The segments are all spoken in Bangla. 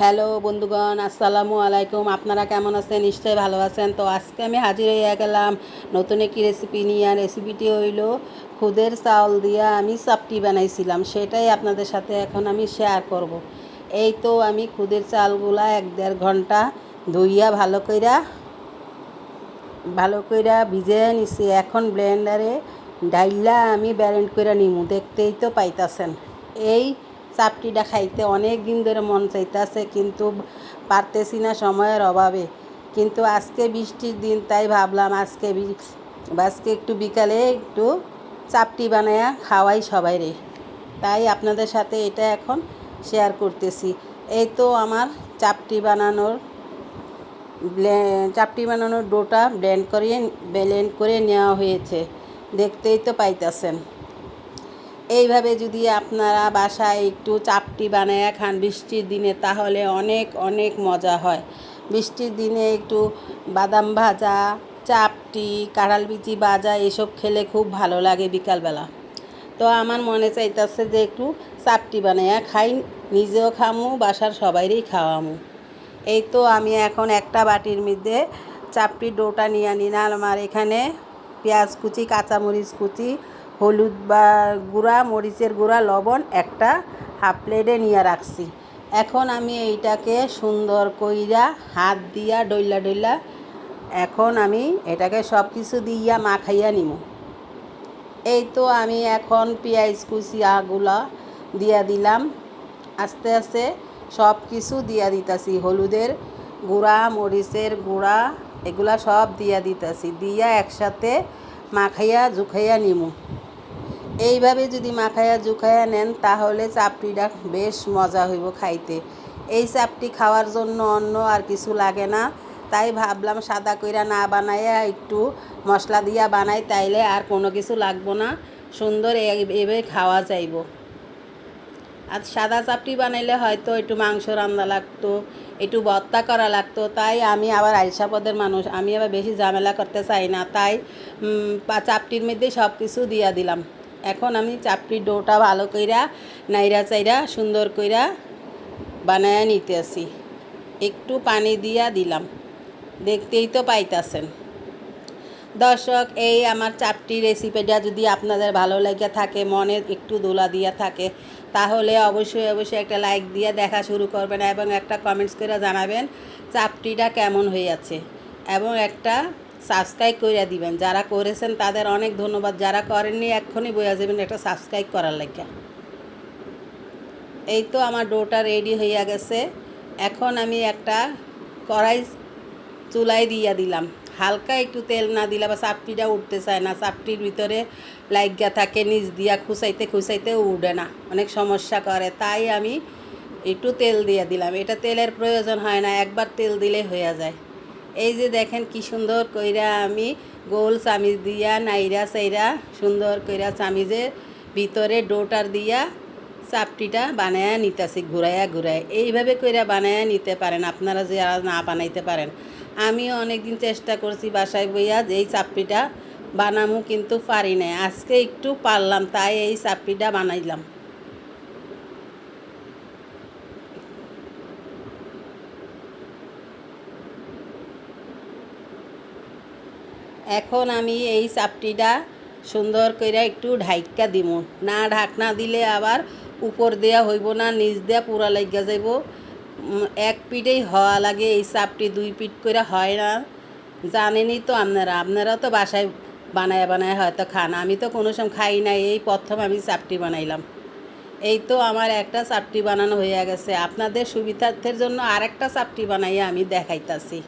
হ্যালো বন্ধুগণ, আসসালামু আলাইকুম। আপনারা কেমন আছেন? নিশ্চয়ই ভালো আছেন। তো আজকে আমি হাজির হয়ে গেলাম নতুন একটি রেসিপি নিয়ে। রেসিপিটি হইল খুদের চাউল দিয়ে আমি চাপটি বানাইছিলাম। সেটাই আপনাদের সাথে এখন আমি শেয়ার করব। এই তো আমি খুদের চালগুলা এক দেড় ঘণ্টা ধুইয়া ভালো কইরা ভালো কইরা ভিজে নিছি। এখন ব্লেন্ডারে ডাইলা আমি ব্যারেন্ড কইরা নিমু। দেখতেই তো পাইতাছেন। এই চাপটিটা খাইতে অনেক দিন ধরে মন চাইতেছে, কিন্তু পারতেছি না সময়ের অভাবে। কিন্তু আজকে বৃষ্টির দিন, তাই ভাবলাম আজকে আজকে একটু বিকালে একটু চাপটি বানায়া খাওয়াই সবাই রে। তাই আপনাদের সাথে এটা এখন শেয়ার করতেছি। এই তো আমার চাপটি বানানোর চাপটি বানানোর ডোটা ব্লেন্ড করিয়ে ব্লেন্ড করে নেওয়া হয়েছে। দেখতেই তো পাইতেছেন। এইভাবে যদি আপনারা বাসায় একটু চাপটি বানায় খান বৃষ্টির দিনে, তাহলে অনেক অনেক মজা হয়। বৃষ্টির দিনে একটু বাদাম ভাজা, চাপটি, কাঁঠাল বিচি ভাজা, এসব খেলে খুব ভালো লাগে বিকালবেলা। তো আমার মনে চাইতেছে যে একটু চাপটি বানাইয়া খাই, নিজেও খামু, বাসার সবাইরই খাওয়ামু। এই তো আমি এখন একটা বাটির মধ্যে চাপটির ডোটা নিয়ে নিলাম, আর এখানে পেঁয়াজ কুচি, কাঁচামরিচ কুচি হলুদ বা গুঁড়া, মরিচের গুঁড়া, লবণ একটা হাফ প্লেটে নিয়ে রাখছি। এখন আমি এইটাকে সুন্দর কইরা হাত দিয়া ডইলা ডইলা এখন আমি এটাকে সব কিছু দিয়া মাখাইয়া নিমু। এই তো আমি এখন পেঁয়াজ আগুলা দিয়া দিলাম। আস্তে আস্তে সব কিছু দিয়া দিতাছি। হলুদের গুঁড়া, মরিচের গুঁড়া, এগুলা সব দিয়া দিতাছি। দিয়া একসাথে মাখাইয়া জুখাইয়া নিমু। এইভাবে যদি মাখাইয়া জুখাইয়া নেন, তাহলে চাপটিটা বেশ মজা হইব খাইতে। এই চাপটি খাওয়ার জন্য অন্য আর কিছু লাগে না। তাই ভাবলাম সাদা কইরা না বানাইয়া একটু মশলা দিয়া বানাই, তাইলে আর কোনো কিছু লাগবো না। সুন্দর এভাবে খাওয়া যাইব। আর সাদা চাপটি বানাইলে হয়তো একটু মাংস রান্না লাগতো, একটু ভর্তা করা লাগতো। তাই আমি আবার আইসা পদের মানুষ, আমি আবার বেশি ঝামেলা করতে চাই না। তাই চাপটির মধ্যে সব কিছু দিয়া দিলাম। এখন আমি চাপটির ডোটা ভালো কইরা নাইরা চাইরা সুন্দর কইরা বানায়া নিতে আসি একটু পানি দিয়া দিলাম। দেখতেই তো পাইতাছেন। দর্শক, এই আমার চাপটি রেসিপিটা যদি আপনাদের ভালো লেগে থাকে মনে একটু দোলা দিয়া থাকে, তাহলে অবশ্যই অবশ্যই একটা লাইক দিয়ে দেখা শুরু করবেন এবং একটা কমেন্টস করে জানাবেন চাপটিটা কেমন হয়েছে এবং একটা সাবস্ক্রাইব করে দিবেন। যারা করেছেন তাদের অনেক ধন্যবাদ। যারা করেননি এক্ষুনি বোঝা যাবেন একটা সাবস্ক্রাইব করার লাগে। এই তো আমার ডোটা রেডি হইয়া গেছে। এখন আমি একটা কড়াই চুলাই দিয়া দিলাম। হালকা একটু তেল না দিলে বা চাপটিটা উঠতে চায় না। চাপটির ভিতরে লাইগা থাকে, নিচ দিয়া খুসাইতে খুসাইতে উঠে না। অনেক সমস্যা করে। তাই আমি একটু তেল দিয়ে দিলাম। এটা তেলের প্রয়োজন হয় না। একবার তেল দিলে হয়ে যায়। এই যে দেখেন কি সুন্দর কইরা আমি গোল চামিজ দিয়া নাইরা সাইরা সুন্দর কইরা চামিজের ভিতরে ডোটার দিয়া চাপটিটা বানায়া নিতেছি ঘুরাইয়া ঘুরাই এইভাবে কইরা বানায়া নিতে পারেন, আপনারা যে না বানাইতে পারেন। আমিও অনেক দিন চেষ্টা করছি বাসায় বইয়া যে এই চাপটিটা বানামু, কিন্তু পারি নাই। আজকে একটু পারলাম, তাই এই চাপটিটা বানাইলাম। এখন আমি এই চাপটিটা সুন্দর করে একটু ঢাইকা দিব না ঢাকনা দিলে আবার উপর দেয়া হইব না, নিচ দেয়া পুরা লাগিয়া যাইব। এক পিঠেই হওয়া লাগে এই চাপটি দুই পিঠ করে হয় না। জানেনই তো আপনারা আপনারা তো বাসায় বানায় বানায় হয়তো খান। আমি তো কোনো সময় খাই না এই প্রথম আমি চাপটি বানাইলাম। এই তো আমার একটা চাপটি বানানো হয়ে গেছে। আপনাদের সুবিধার্থের জন্য আরেকটা চাপটি বানাইয়া আমি দেখাইতাছি।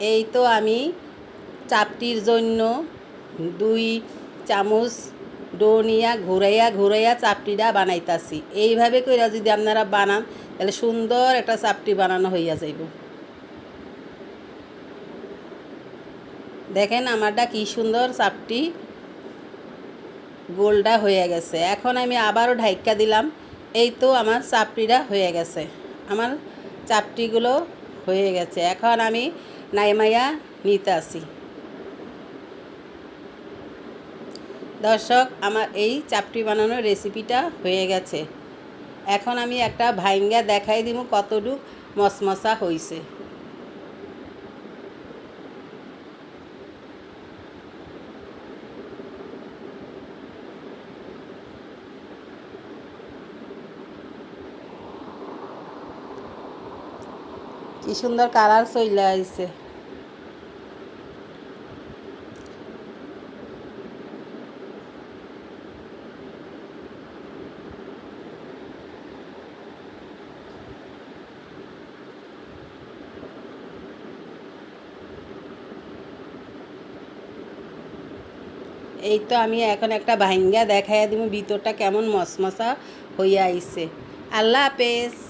এই তো আমি চাপটির জন্য দুই চামচ ডো নিয়া ঘুরাইয়া ঘুরাইয়া চাপটিটা বানাইতাছি। এইভাবে কইরা যদি আপনারা বানান, তাহলে সুন্দর একটা চাপটি বানানো হইয়া যাইব। দেখেন আমারটা কি সুন্দর চাপটি গোলটা হয়ে গেছে। এখন আমি আবারও ঢাইকা দিলাম। এই তো আমার চাপটিটা হয়ে গেছে। আমার চাপটিগুলো হয়ে গেছে। এখন আমি নাইমাইয়া নিতে আসি দর্শক, আমার এই চাপটি বানানোর রেসিপিটা হয়ে গেছে। এখন আমি একটা ভাইঙ্গা দেখাই দিব কতটুক মশমশা হইছে। কি সুন্দর কালার চলে আইছে। এই তো আমি এখন একটা ভাইঙ্গা দেখাইয়া দিব ভিতরটা কেমন মশমশা হইয়া আইছে। আল্লাহ হাফেজ।